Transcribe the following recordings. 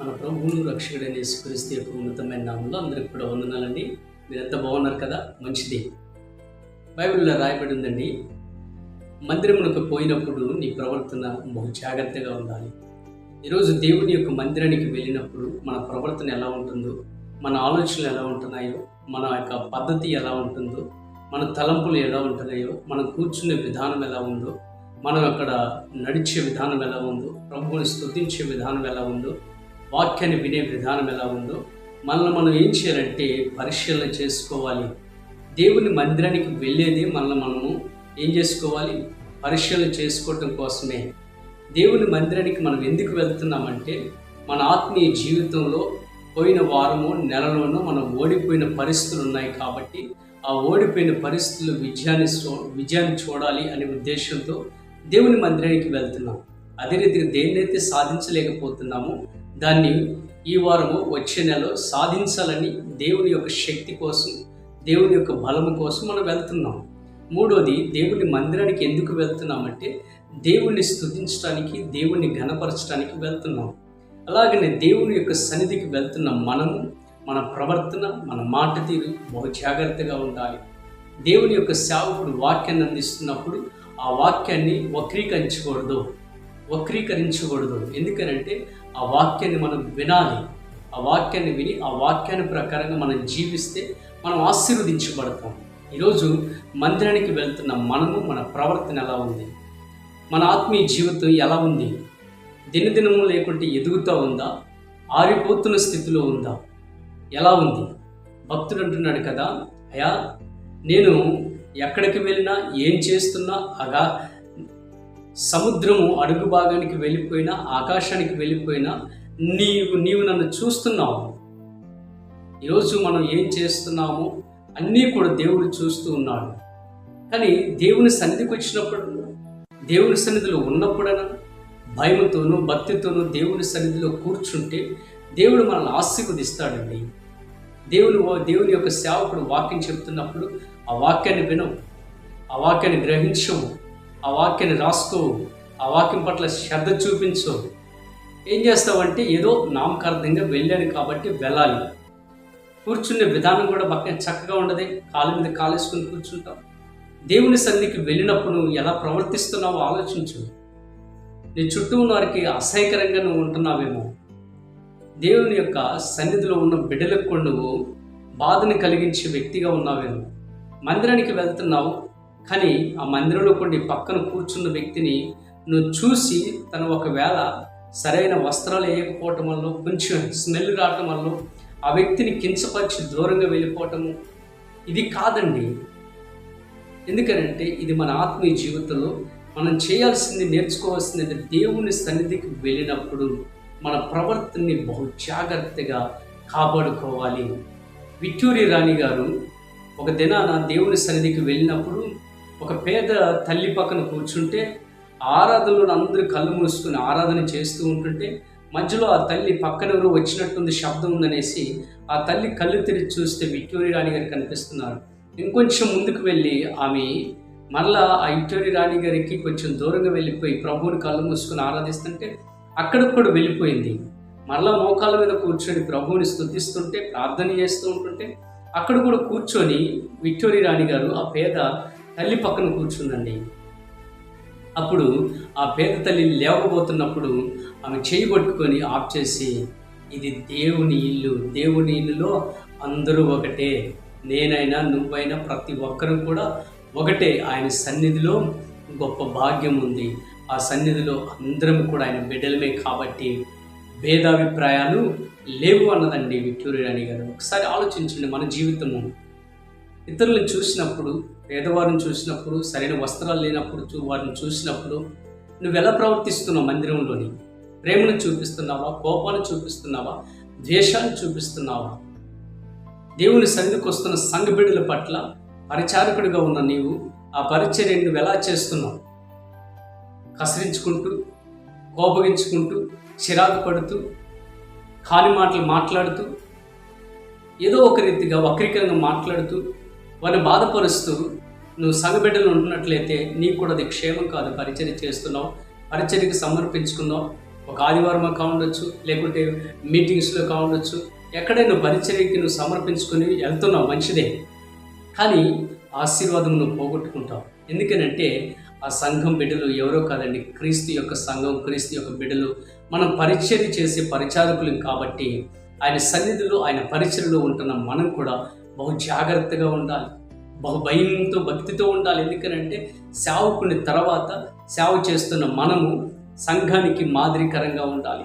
మన ప్రభువును రక్షకుడైన యేసుక్రీస్తు యొక్క ఉన్నతమైన నామంలో అందరికి కూడా వందనాలండి. మీరు ఎంత బాగున్నారు కదా? మంచిది. బైబిల్లో రాయబడి ఉందండి మందిరమునకు పోయినప్పుడు నీ ప్రవర్తన బహు జాగ్రత్తగా ఉండాలి. ఈరోజు దేవుని యొక్క మందిరానికి వెళ్ళినప్పుడు మన ప్రవర్తన ఎలా ఉంటుందో మన ఆలోచనలు ఎలా ఉంటున్నాయో మన యొక్క పద్ధతి ఎలా ఉంటుందో మన తలంపులు ఎలా ఉంటున్నాయో మనం కూర్చునే విధానం ఎలా ఉందో మనం అక్కడ నడిచే విధానం ఎలా ఉందో ప్రభువుని స్తుతించే విధానం ఎలా ఉందో వాక్యాన్ని వినే విధానం ఎలా ఉందో మనల్ని మనం ఏం చేయాలంటే పరిశీలన చేసుకోవాలి. దేవుని మందిరానికి వెళ్ళేది మనల్ని మనము ఏం చేసుకోవాలి? పరిశీలన చేసుకోవటం కోసమే. దేవుని మందిరానికి మనం ఎందుకు వెళ్తున్నామంటే మన ఆత్మీయ జీవితంలో పోయిన వారము నెలలోనూ మనం ఓడిపోయిన పరిస్థితులు ఉన్నాయి కాబట్టి ఆ ఓడిపోయిన పరిస్థితులు విజయాన్ని చూ విజయాన్ని చూడాలి అనే ఉద్దేశంతో దేవుని మందిరానికి వెళ్తున్నాం. అదే రీతిగా దేన్నైతే సాధించలేకపోతున్నామో దాన్ని ఈ వారము వచ్చే నెలలో సాధించాలని దేవుని యొక్క శక్తి కోసం దేవుని యొక్క బలము కోసం మనం వెళ్తున్నాం. మూడోది దేవుని మందిరానికి ఎందుకు వెళ్తున్నామంటే దేవుణ్ణి స్థుతించడానికి దేవుణ్ణి ఘనపరచడానికి వెళ్తున్నాం. అలాగనే దేవుని యొక్క సన్నిధికి వెళ్తున్న మనము మన ప్రవర్తన మన మాట తీరు బహు జాగ్రత్తగా ఉండాలి. దేవుని యొక్క సేవకుడు వాక్యాన్ని అందిస్తున్నప్పుడు ఆ వాక్యాన్ని వక్రీకరించకూడదు. వక్రీకరించకూడదు ఎందుకనంటే ఆ వాక్యాన్ని మనం వినాలి. ఆ వాక్యాన్ని విని ఆ వాక్యాన్ని ప్రకారంగా మనం జీవిస్తే మనం ఆశీర్వదించబడతాం. ఈరోజు మందిరానికి వెళ్తున్న మనము మన ప్రవర్తన ఎలా ఉంది? మన ఆత్మీయ జీవితం ఎలా ఉంది? దినదినము లేకుంటే ఎదుగుతూ ఉందా? ఆరిపోతున్న స్థితిలో ఉందా? ఎలా ఉంది? భక్తుడు అంటున్నాడు కదా అయా నేను ఎక్కడికి వెళ్ళినా ఏం చేస్తున్నా అగా సముద్రము అడుగు భాగానికి వెళ్ళిపోయినా ఆకాశానికి వెళ్ళిపోయినా నీవు నీవు నన్ను చూస్తున్నావు. ఈరోజు మనం ఏం చేస్తున్నాము అన్నీ కూడా దేవుడు చూస్తూ ఉన్నాడు. కానీ దేవుని సన్నిధికి వచ్చినప్పుడు దేవుని సన్నిధిలో ఉన్నప్పుడైనా భయంతోనూ భక్తితోనూ దేవుని సన్నిధిలో కూర్చుంటే దేవుడు మనల్ని ఆశీర్వదిస్తాడండి. దేవుని దేవుని యొక్క సేవకుడు వాక్యం చెప్తున్నప్పుడు ఆ వాక్యాన్ని వినవు. ఆ వాక్యాన్ని గ్రహించవు. ఆ వాక్యాన్ని రాసుకో ఆ వాక్యం పట్ల శ్రద్ధ చూపించు. ఏం చేస్తావంటే ఏదో నామకార్థంగా వెళ్ళాను కాబట్టి వెళ్ళాలి. కూర్చునే విధానం కూడా పక్కన చక్కగా ఉండదే. కాలు మీద కాలేసుకుని కూర్చుంటాం. దేవుని సన్నిధికి వెళ్ళినప్పుడు నువ్వు ఎలా ప్రవర్తిస్తున్నావో ఆలోచించు. నీ చుట్టూ ఉన్న వారికి అసహ్యకరంగా నువ్వు ఉంటున్నావేమో. దేవుని యొక్క సన్నిధిలో ఉన్న బిడ్డలకు కూడా నువ్వు బాధను కలిగించే వ్యక్తిగా ఉన్నావేమో. మందిరానికి వెళ్తున్నావు కానీ ఆ మందిరంలో కొన్ని పక్కన కూర్చున్న వ్యక్తిని నువ్వు చూసి తను ఒకవేళ సరైన వస్త్రాలు వేయకపోవటం వల్ల కొంచెం స్మెల్ రావటం వల్ల ఆ వ్యక్తిని కించపరిచి దూరంగా వెళ్ళిపోవటము ఇది కాదండి. ఎందుకనంటే ఇది మన ఆత్మీయ జీవితంలో మనం చేయాల్సింది నేర్చుకోవాల్సింది దేవుని సన్నిధికి వెళ్ళినప్పుడు మన ప్రవర్తనని బహు జాగ్రత్తగా కాపాడుకోవాలి. విక్టోరియా రాణి గారు ఒక దినాన దేవుని సన్నిధికి వెళ్ళినప్పుడు ఒక పేద తల్లి పక్కన కూర్చుంటే ఆరాధనలో అందరూ కళ్ళు మూసుకుని ఆరాధన చేస్తూ ఉంటుంటే మధ్యలో ఆ తల్లి పక్కన ఎవరు వచ్చినట్టుంది శబ్దం ఉందనేసి ఆ తల్లి కళ్ళు తెరిచి చూస్తే విక్టోరియా రాణి గారు కనిపిస్తున్నారు. ఇంకొంచెం ముందుకు వెళ్ళి ఆమె మళ్ళా ఆ విక్టోరియా రాణి గారికి కొంచెం దూరంగా వెళ్ళిపోయి ప్రభువుని కళ్ళు మూసుకుని ఆరాధిస్తుంటే అక్కడికి కూడా వెళ్ళిపోయింది. మరలా మోకాళ్ళ మీద కూర్చొని ప్రభువుని స్థుతిస్తుంటే ప్రార్థన చేస్తూ ఉంటుంటే అక్కడ కూడా కూర్చొని విక్టోరియా రాణి గారు ఆ పేద తల్లి పక్కన కూర్చుందండి. అప్పుడు ఆ పేద తల్లి లేవబోతున్నప్పుడు ఆమె చేయి పట్టుకొని ఆఫ్ చేసి ఇది దేవుని ఇల్లు. దేవుని ఇల్లులో అందరూ ఒకటే. నేనైనా నువ్వైనా ప్రతి ఒక్కరూ కూడా ఒకటే. ఆయన సన్నిధిలో గొప్ప భాగ్యం ఉంది. ఆ సన్నిధిలో అందరం కూడా ఆయన బిడ్డలమే కాబట్టి భేదాభిప్రాయాలు లేవు అన్నదండి విక్టోరియా రాణి గారు. ఒకసారి ఆలోచించండి మన జీవితము. ఇతరులను చూసినప్పుడు పేదవారిని చూసినప్పుడు సరైన వస్త్రాలు లేనప్పుడు వారిని చూసినప్పుడు నువ్వు ఎలా ప్రవర్తిస్తున్నావు మందిరంలోని? ప్రేమను చూపిస్తున్నావా? కోపాన్ని చూపిస్తున్నావా? ద్వేషాన్ని చూపిస్తున్నావా? దేవుని సన్నిధికి వస్తున్న సంఘ బిడ్డల పట్ల పరిచారకుడిగా ఉన్న నీవు ఆ పరిచర్య నువ్వు ఎలా చేస్తున్నావు? కసరించుకుంటూ కోపగించుకుంటూ చిరాకు పడుతూ కాని మాటలు మాట్లాడుతూ ఏదో ఒక రీతిగా వక్రీకరంగా మాట్లాడుతూ వారిని బాధపరుస్తూ నువ్వు సంగబిడ్డలు ఉంటున్నట్లయితే నీకు కూడా అది క్షేమం కాదు. పరిచర్య చేస్తున్నావు పరిచర్యకి సమర్పించుకున్నావు. ఒక ఆదివారం కావచ్చు లేకుంటే మీటింగ్స్లో కావచ్చు ఎక్కడైనా పరిచర్యకి నువ్వు సమర్పించుకుని వెళ్తున్నావు మంచిదే. కానీ ఆశీర్వాదం నువ్వు పోగొట్టుకుంటావు. ఎందుకనంటే ఆ సంఘం బిడ్డలు ఎవరో కాదండి. క్రీస్తు యొక్క సంఘం క్రీస్తు యొక్క బిడ్డలు. మనం పరిచర్య చేసే పరిచారకులు కాబట్టి ఆయన సన్నిధిలో ఆయన పరిచయలో ఉంటున్న మనం కూడా బహు జాగ్రత్తగా ఉండాలి. బహు భయంతో భక్తితో ఉండాలి. ఎందుకనంటే సేవకుని తర్వాత సేవ చేస్తున్న మనము సంఘానికి మాదిరికరంగా ఉండాలి.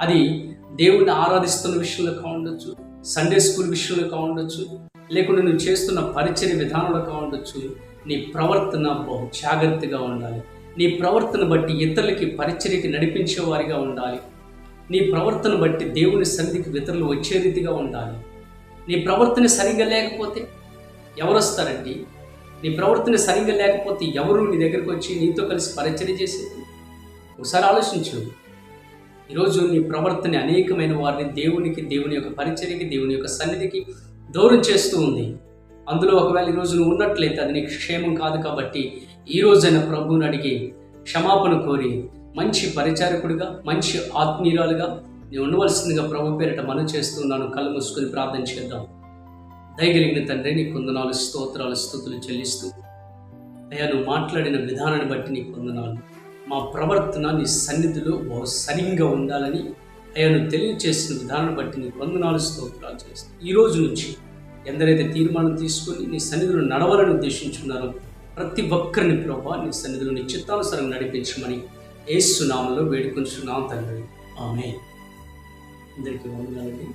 అది దేవుణ్ణి ఆరాధిస్తున్న విషయంలో కావచ్చు సండే స్కూల్ విషయంలో కావచ్చు లేకుంటే నువ్వు చేస్తున్న పరిచయ విధానంలో కావచ్చు నీ ప్రవర్తన బహు జాగ్రత్తగా ఉండాలి. నీ ప్రవర్తన బట్టి ఇతరులకి పరిచర్యకి నడిపించేవారిగా ఉండాలి. నీ ప్రవర్తన బట్టి దేవుని సన్నిధికి ఇతరులు వచ్చే రీతిగా ఉండాలి. నీ ప్రవర్తన సరిగ్గా లేకపోతే ఎవరు వస్తారండి నీ ప్రవర్తన సరిగ్గా లేకపోతే ఎవరు నీ దగ్గరికి వచ్చి నీతో కలిసి పరిచయం చేసేది ఒకసారి ఆలోచించు ఈరోజు నీ ప్రవర్తన అనేకమైన వారిని దేవునికి దేవుని యొక్క పరిచర్యకి దేవుని యొక్క సన్నిధికి దూరం చేస్తూ ఉంది. అందులో ఒకవేళ ఈరోజు నువ్వు ఉన్నట్లయితే అది నీకు క్షేమం కాదు కాబట్టి ఈ రోజైన ప్రభువుని అడిగి క్షమాపణ కోరి మంచి పరిచారకుడిగా మంచి ఆత్మీయురాలుగా నేను ఉండవలసిందిగా ప్రభు పేరిట మనం చేస్తున్నాను. కళ్ళు మూసుకొని ప్రార్థన చేద్దాం. దయగలిగిన తండ్రి నీ కొందనాలు స్తోత్రాలు స్థుతులు చెల్లిస్తూ అయ్యా నువ్వు మాట్లాడిన విధానాన్ని బట్టి నీ కొందనాలు మా ప్రవర్తన నీ సన్నిధిలో బహు సరిగ్గా ఉండాలని అయ్యా నువ్వు తెలియచేసిన విధానాన్ని బట్టి నీ కొందనాలు స్తోత్రాలు చేస్తాను ఈ రోజు నుంచి ఎందరైతే తీర్మానం తీసుకొని నీ సన్నిధిలో నడవాలని ఉద్దేశించున్నారో ప్రతి ఒక్కరిని ప్రభా నీ సన్నిధిలో నీ చిత్తానుసారం నడిపించమని ఏసునామంలో వేడుకొంచున్నాం తండ్రి. ఆమె అందరికీ వందనాలండి